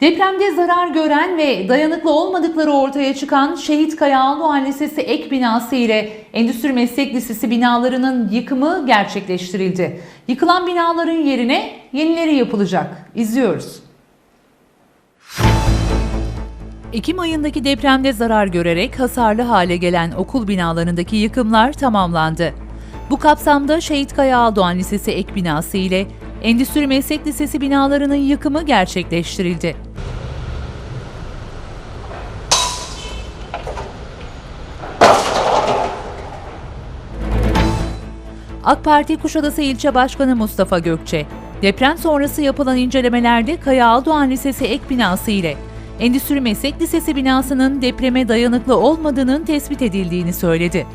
Depremde zarar gören ve dayanıklı olmadıkları ortaya çıkan Şehit Kaya Aldoğan Lisesi ek binası ile Endüstri Meslek Lisesi binalarının yıkımı gerçekleştirildi. Yıkılan binaların yerine yenileri yapılacak. İzliyoruz. Ekim ayındaki depremde zarar görerek hasarlı hale gelen okul binalarındaki yıkımlar tamamlandı. Bu kapsamda Şehit Kaya Lisesi ek binası ile Endüstri Meslek Lisesi binalarının yıkımı gerçekleştirildi. AK Parti Kuşadası İlçe Başkanı Mustafa Gökçe, deprem sonrası yapılan incelemelerde Kaya Aldoğan Lisesi ek binası ile Endüstri Meslek Lisesi binasının depreme dayanıklı olmadığının tespit edildiğini söyledi.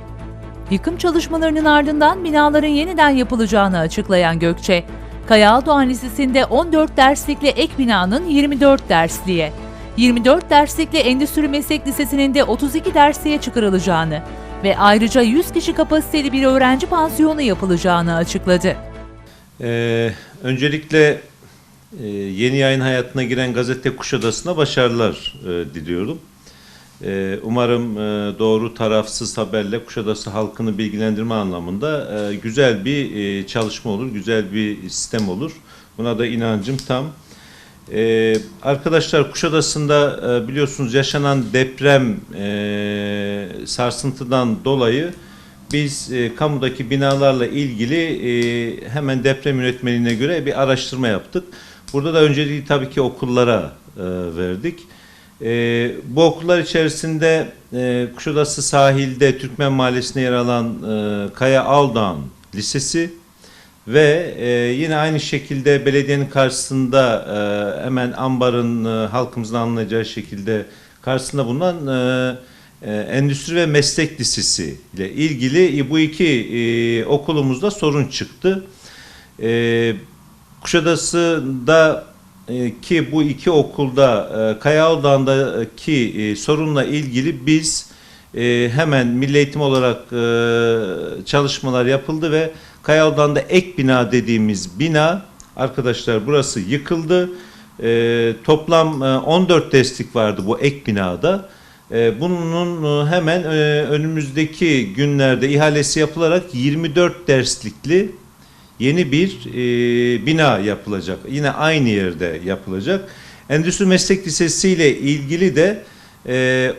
Yıkım çalışmalarının ardından binaların yeniden yapılacağını açıklayan Gökçe, Kaya Aldoğan Lisesi'nde 14 derslikli ek binanın 24 dersliğe, 24 derslikli Endüstri Meslek Lisesi'nin de 32 dersliğe çıkarılacağını ve ayrıca 100 kişi kapasiteli bir öğrenci pansiyonu yapılacağını açıkladı. Ee, öncelikle e, yeni yayın hayatına giren gazete Kuşadası'na başarılar e, diliyorum. E, umarım e, doğru tarafsız haberle Kuşadası halkını bilgilendirme anlamında e, güzel bir e, çalışma olur, güzel bir sistem olur. Buna da inancım tam. Ee, arkadaşlar Kuşadası'nda e, biliyorsunuz yaşanan deprem e, sarsıntıdan dolayı biz e, kamudaki binalarla ilgili e, hemen deprem yönetmeliğine göre bir araştırma yaptık. Burada da önceliği tabii ki okullara e, verdik. E, bu okullar içerisinde e, Kuşadası sahilde Türkmen Mahallesi'nde yer alan e, Kaya Aldağan Lisesi, ve e, yine aynı şekilde belediyenin karşısında e, hemen ambarın e, halkımızın anlayacağı şekilde karşısında bulunan e, e, Endüstri ve Meslek Lisesi ile ilgili e, bu iki e, okulumuzda sorun çıktı. E, Kuşadası'da e, ki bu iki okulda e, Kayaoğlan'daki e, sorunla ilgili biz e, hemen Milli Eğitim olarak çalışmalar yapıldı ve Kayaoğlan'da ek bina dediğimiz bina arkadaşlar burası yıkıldı. E, toplam e, 14 destek vardı bu ek binada. E, bunun hemen e, önümüzdeki günlerde ihalesi yapılarak 24 derslikli yeni bir e, bina yapılacak. Yine aynı yerde yapılacak. Endüstri Meslek Lisesi ile ilgili de e,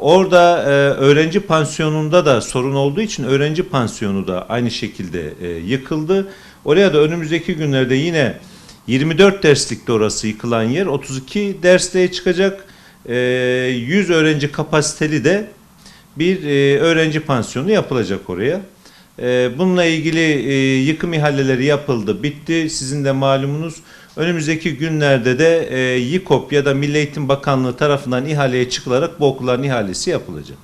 orada e, öğrenci pansiyonunda da sorun olduğu için öğrenci pansiyonu da aynı şekilde e, yıkıldı. Oraya da önümüzdeki günlerde yine 24 derslikte orası yıkılan yer 32 dersliğe çıkacak. E, 100 öğrenci kapasiteli de bir e, öğrenci pansiyonu yapılacak oraya. E, bununla ilgili e, yıkım ihaleleri yapıldı, bitti. Sizin de malumunuz önümüzdeki günlerde de e, YİKOP ya da Milli Eğitim Bakanlığı tarafından ihaleye çıkılarak bu okulların ihalesi yapılacak.